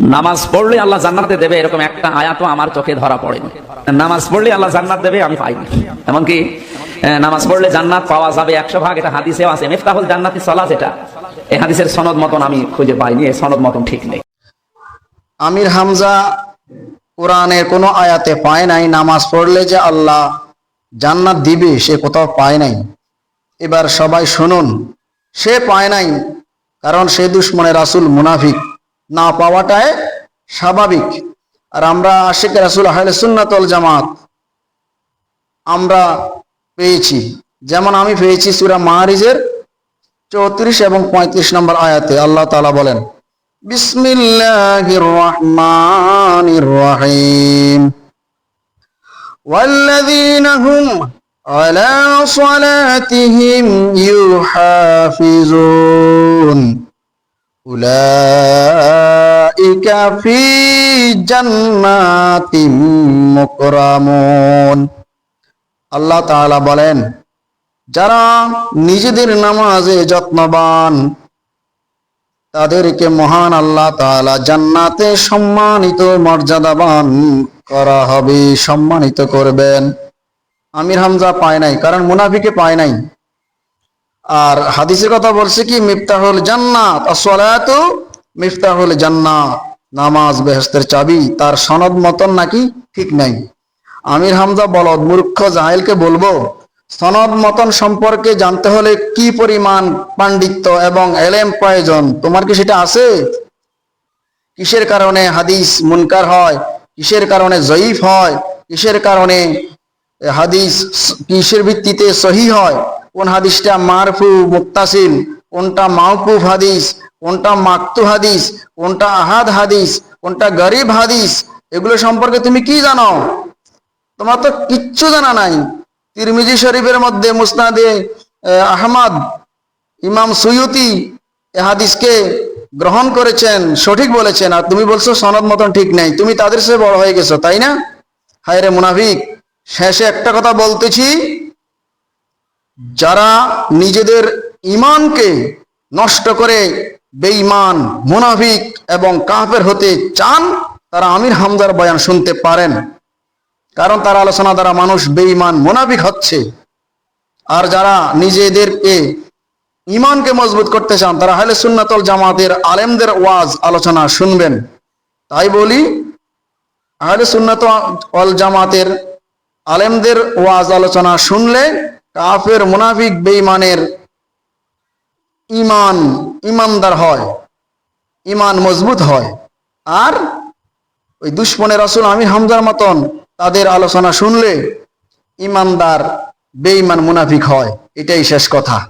নামাজ পড়লে আল্লাহ জান্নাতে দেবে, এরকম একটা আয়াতও আমার চোখে ধরা পড়েনি। নামাজ পড়লে আল্লাহ জান্নাত দেবে, আমি পাইনি। এমনকি নামাজ পড়লে জান্নাত পাওয়া যাবে একশো ভাগ, এটা হাদিসেও আছে। মেফতাহুল জান্নাতি সলা যেটা এই হাদিসের সনদ মতন আমি খুঁজে পাইনি এই সনদ মতন ঠিক নেই। আমির হামজা কোরআনের কোনো আয়াতে পায় নাই, নামাজ পড়লে যে আল্লাহ জান্নাত দিবে, সে কোথাও পায় নাই। এবার সবাই শুনুন, সে পায় নাই, কারণ সে দুশ্মনের রাসুল মুনাফিক। না পাওয়াটাই স্বাভাবিক আর আমরা আশিক রাসুল আহলে সুন্নাতল জামাত আমরা পেয়েছি যেমন আমি পেয়েছি সুরা মাহারিজের চৌত্রিশ এবং পঁয়ত্রিশ নম্বর আয়াতে আল্লাহ তাআলা বলেন বিসমিল্লাহির রহমানির রহিম والذين هم على صلاتهم يحافظون উলাইকা ফি জান্নাতিম মুকরামুন। আল্লাহ তাআলা বলেন, যারা নিজেদের নামাজে যত্নবান, তাদেরকে মহান আল্লাহ তাআলা জান্নাতে সম্মানিত মর্যাদাবান করা হবে, সম্মানিত করবেন। আমির হামজা পায় নাই, কারণ মুনাফিকে পায় নাই। আর হাদিসের কথা বলছে কি, মিফতাহুল জান্নাত, আসসালাতু মিফতাহুল জান্নাত, নামাজ বেহেশতের চাবি, তার সনদ মতন নাকি ঠিক নাই। আমির হামজা, বলদ, মূর্খ, জাহেলকে বলব, সনদ মতন সম্পর্কে জানতে হলে কি পরিমাণ পাণ্ডিত্য এবং এলেম প্রয়োজন? তোমার কি সেটা আছে? কিসের কারণে হাদিস মুনকার হয়? কিসের কারণে জয়ীফ হয়? কিসের কারণে হাদিস কিসের ভিত্তিতে সহি হয়? কোন হাদিসটা মারফু মুক্তাসিল কোনটা মাওকুফ হাদিস? কোনটা মাকতু হাদিস? কোনটা আহাদ হাদিস? কোনটা গরিব হাদিস? এগুলো সম্পর্কে তুমি কি জানো? তোমার তো কিচ্ছু জানা নাই। তিরমিজি শরীফের মধ্যে মুসনাদে আহ, আহমদ ইমাম সুয়ুতি এ হাদিসকে গ্রহণ করেছেন সঠিক বলেছেন। আর তুমি বলছো সনদ মতন ঠিক নাই। তুমি তাদের সাথে বড় হয়ে গেছো তাই না? হায় রে মুনাফিক শেষে একটা কথা বলতেছি। যারা নিজেদের ইমানকে নষ্ট করে বেঈমান, মুনাফিক এবং কাফের হতে চান, তারা আমির হামদার বয়ান শুনতে পারেন। কারণ তার আলোচনা দ্বারা মানুষ বেঈমান, মুনাফিক হচ্ছে। আর যারা নিজেদেরকে ইমানকে মজবুত করতে চান, তারা হালে সুন্নাতল জামাতের আলেমদের ওয়াজ, আলোচনা শুনবেন। তাই বলি, আহলে সুন্নাত অল জামাতের আলেমদের ওয়াজ, আলোচনা শুনলে কাফের মুনাফিক বেঈমানের ইমান ইমানদার হয় ইমান মজবুত হয়। আর ওই দুশ্মনের রাসূল আমির হামজার মতন তাদের আলোচনা শুনলে ইমানদার বেঈমান মুনাফিক হয়। এটাই শেষ কথা।